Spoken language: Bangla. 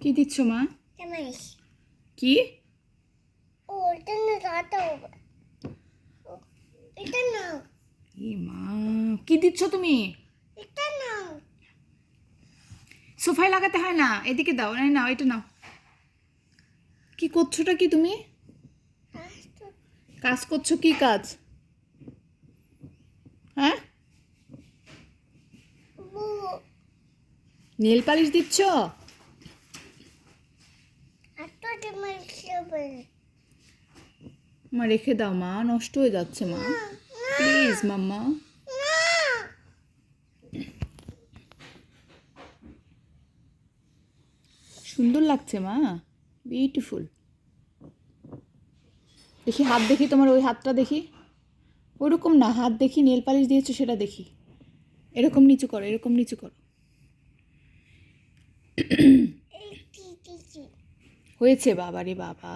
কি দিচ্ছ মা? কি? না মা কি দিচ্ছ তুমি? সোফায় লাগাতে হয় না এদিকে দাও এই নাও এটা নাও। কি করছোটা কি তুমি? কাজ করছ কি কাজ? হ্যাঁ? নেল পালিশ দিচ্ছ? মা, রেখে দাও মা, নষ্ট হয়ে যাচ্ছে মা। প্লিজ মাম্মা। সুন্দর লাগছে মা বিউটিফুল দেখি, হাত দেখি তোমার, ওই হাতটা দেখি। ওরকম না, হাত দেখি, নেল পালিশ দিয়েছ, সেটা দেখি। এরকম নিচু করো, এরকম নিচু করো। হয়েছে বাবা রে বাবা।